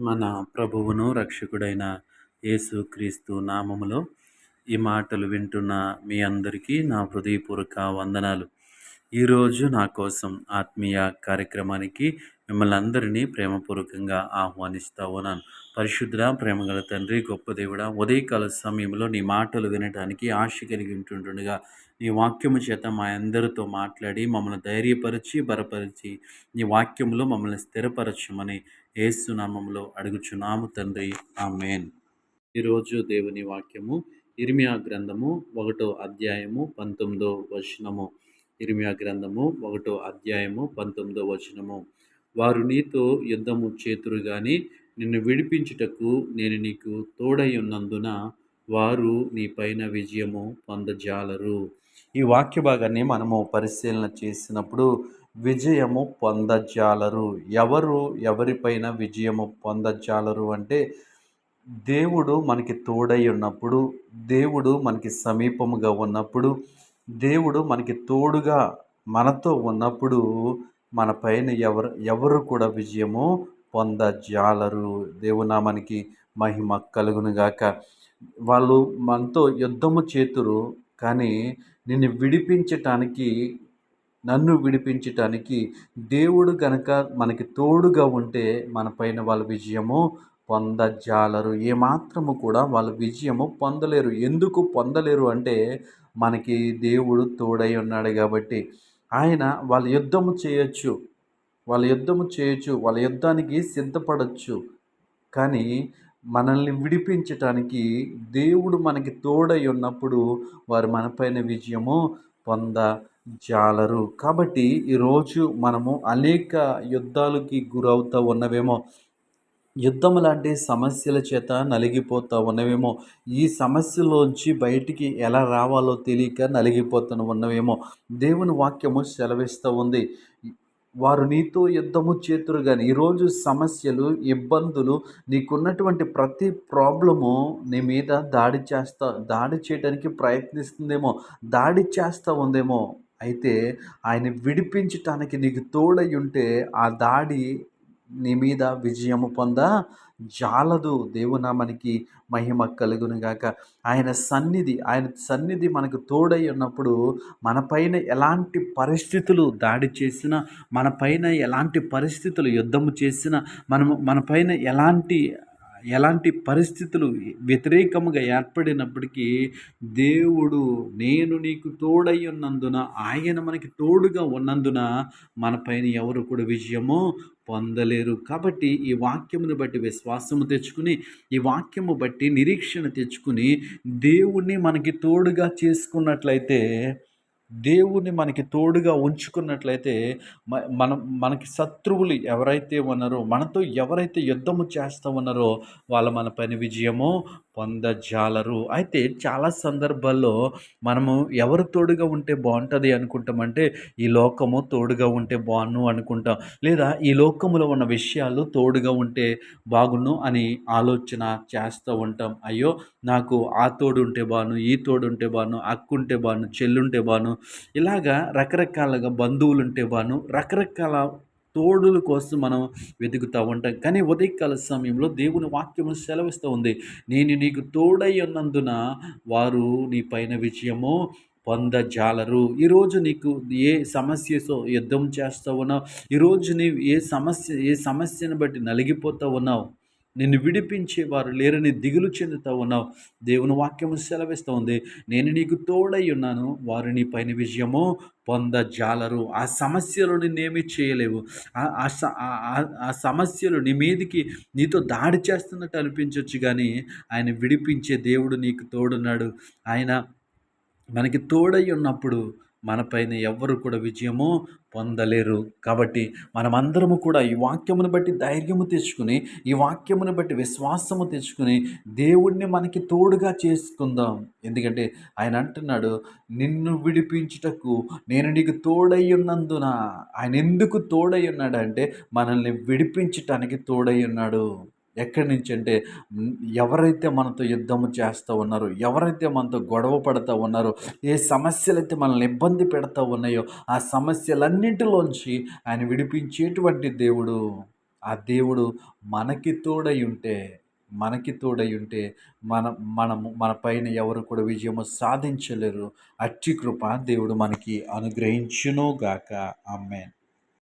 మన ప్రభువును రక్షకుడైన యేసుక్రీస్తు నామములో ఈ మాటలు వింటున్న మీ అందరికీ నా హృదయపూర్వక వందనాలు. ఈరోజు నా కోసం ఆత్మీయ కార్యక్రమానికి మిమ్మల్ని అందరినీ ప్రేమపూర్వకంగా ఆహ్వానిస్తా ఉన్నాను పరిశుద్ధ ప్రేమగల తండ్రి గొప్ప దేవుడ ఉదయకాల సమయంలో నీ మాటలు వినడానికి ఆశ కలిగి ఉంటుండగా నీ వాక్యము చేత మా అందరితో మాట్లాడి మమ్మల్ని ధైర్యపరిచి బలపరిచి నీ వాక్యంలో మమ్మల్ని స్థిరపరచమని ఏసునామంలో అడుగుచున్నాము తండ్రి. ఆమెన్. ఈరోజు దేవుని వాక్యము ఇర్మియా గ్రంథము ఒకటో అధ్యాయము పంతొమ్మిదో వచనము. ఇర్మియా గ్రంథము ఒకటో అధ్యాయము పంతొమ్మిదో వచనము. వారు నీతో యుద్ధము చేతురు గాని నిన్ను విడిపించుటకు నేను నీకు తోడై ఉన్నందున వారు నీ పైన విజయము పొందజాలరు. ఈ వాక్య భాగాన్ని మనము పరిశీలన చేసినప్పుడు విజయము పొందజాలరు. ఎవరు ఎవరిపైన విజయము పొందజాలరు అంటే దేవుడు మనకి తోడై ఉన్నప్పుడు దేవుడు మనకి సమీపముగా ఉన్నప్పుడు దేవుడు మనకి తోడుగా మనతో ఉన్నప్పుడు మన పైన ఎవరు ఎవరు కూడా విజయము పొందజాలరు దేవునామానికి మహిమ కలుగునుగాక వాళ్ళు మనతో యుద్ధము చేతురు కానీ నిన్ను విడిపించటానికి నన్ను విడిపించటానికి దేవుడు గనక మనకి తోడుగా ఉంటే మన పైన వాళ్ళ విజయము పొందజాలరు ఏమాత్రము కూడా వాళ్ళ విజయము పొందలేరు. ఎందుకు పొందలేరు అంటే మనకి దేవుడు తోడై ఉన్నాడు కాబట్టి. ఆయన వాళ్ళ యుద్ధము చేయొచ్చు. వాళ్ళ యుద్ధము చేయొచ్చు. వాళ్ళ యుద్ధానికి సిద్ధపడచ్చు. కానీ మనల్ని విడిపించటానికి దేవుడు మనకి తోడై ఉన్నప్పుడు వారు మనపైన విజయము పొందజాలరు. కాబట్టి ఈరోజు మనము అనేక యుద్ధాలకి గురవుతూ ఉన్నవేమో యుద్ధం లాంటి సమస్యల చేత నలిగిపోతూ ఉన్నవేమో. ఈ సమస్యలోంచి బయటికి ఎలా రావాలో తెలియక నలిగిపోతూ ఉన్నవేమో. దేవుని వాక్యము సెలవిస్తూ ఉంది. వారు నీతో యుద్ధము చేతురు కానీ ఈరోజు సమస్యలు ఇబ్బందులు నీకున్నటువంటి ప్రతి ప్రాబ్లము నీ మీద దాడి చేస్తా దాడి చేయడానికి ప్రయత్నిస్తుందేమో దాడి చేస్తూ ఉందేమో. అయితే ఆయన విడిపించటానికి నీకు తోడై ఉంటే ఆ దాడి నీ మీద విజయము పొంద జాలదు. దేవునామానికి మహిమ కలుగునుగాక ఆయన సన్నిధి ఆయన సన్నిధి మనకు తోడై ఉన్నప్పుడు మనపైన ఎలాంటి పరిస్థితులు దాడి చేసినా మనపైన ఎలాంటి పరిస్థితులు యుద్ధము చేసినా మనము మనపైన ఎలాంటి ఎలాంటి పరిస్థితులు వ్యతిరేకముగా ఏర్పడినప్పటికీ దేవుడు నేను నీకు తోడై ఉన్నందున ఆయన మనకి తోడుగా ఉన్నందున మన పైన ఎవరు కూడా విజయము పొందలేరు. కాబట్టి ఈ వాక్యమును బట్టి విశ్వాసము తెచ్చుకుని ఈ వాక్యము బట్టి నిరీక్షణ తెచ్చుకుని దేవుణ్ణి మనకి తోడుగా చేసుకున్నట్లయితే దేవుని మనకి తోడుగా ఉంచుకున్నట్లయితే మనం మనకి శత్రువులు ఎవరైతే ఉన్నారో మనతో ఎవరైతే యుద్ధము చేస్తూ ఉన్నారో వాళ్ళ మన పని విజయము పొందజాలరు. అయితే చాలా సందర్భాల్లో మనము ఎవరు తోడుగా ఉంటే బాగుంటుంది అనుకుంటామంటే ఈ లోకము తోడుగా ఉంటే బాగున్ను అనుకుంటాం. లేదా ఈ లోకములో ఉన్న విషయాలు తోడుగా ఉంటే బాగున్ను అని ఆలోచన చేస్తూ ఉంటాం. అయ్యో నాకు ఆ తోడు ఉంటే బాను ఈ తోడు ఉంటే బాను అక్కుంటే బాను చెల్లుంటే బాను ఇలాగా రకరకాలుగా బంధువులు ఉంటే వాను రకరకాల తోడుల కోసం మనం వెతుకుతూ ఉంటాం. కానీ ఉదయకాల సమయంలో దేవుని వాక్యము సెలవిస్తూ ఉంది. నేను నీకు తోడై ఉన్నందున వారు నీ పైన విజయము పొందజాలరు. ఈరోజు నీకు ఏ సమస్యతో యుద్ధం చేస్తూ ఉన్నావు? ఈరోజు నీవు ఏ సమస్య ఏ సమస్యను బట్టి నలిగిపోతూ ఉన్నావు? నిన్ను విడిపించే వారు లేరని దిగులు చెందుతూ ఉన్నావు. దేవుని వాక్యము సెలవిస్తూ ఉంది. నేను నీకు తోడై ఉన్నాను. వారు నీ పైన విజయము పొందజాలరు. ఆ సమస్యలు నిన్నేమీ చేయలేవు. ఆ సమస్యలు నీ మీదికి నీతో దాడి చేస్తున్నట్టు అనిపించవచ్చు కానీ ఆయన విడిపించే దేవుడు నీకు తోడున్నాడు. ఆయన మనకి తోడై ఉన్నప్పుడు మనపైన ఎవ్వరు కూడా విజయము పొందలేరు. కాబట్టి మనమందరము కూడా ఈ వాక్యమును బట్టి ధైర్యము తెచ్చుకుని ఈ వాక్యమును బట్టి విశ్వాసము తెచ్చుకుని దేవుణ్ణి మనకి తోడుగా చేసుకుందాం. ఎందుకంటే ఆయన అంటున్నాడు నిన్ను విడిపించుటకు నేను నీకు తోడై ఉన్నందున. ఆయన ఎందుకు తోడై ఉన్నాడంటే మనల్ని విడిపించటానికి తోడై ఉన్నాడు. ఎక్కడి నుంచి అంటే ఎవరైతే మనతో యుద్ధము చేస్తూ ఉన్నారో ఎవరైతే మనతో గొడవ పడుతూ ఉన్నారో ఏ సమస్యలు అయితే మనల్ని ఇబ్బంది పెడతా ఉన్నాయో ఆ సమస్యలన్నింటిలోంచి ఆయన విడిపించేటువంటి దేవుడు ఆ దేవుడు మనకి తోడై ఉంటే మనకి తోడై ఉంటే మన మనము మన పైన ఎవరు కూడా విజయము సాధించలేరు. అట్టి కృప దేవుడు మనకి అనుగ్రహించునుగాక. గాక